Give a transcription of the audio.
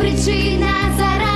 причина зараз.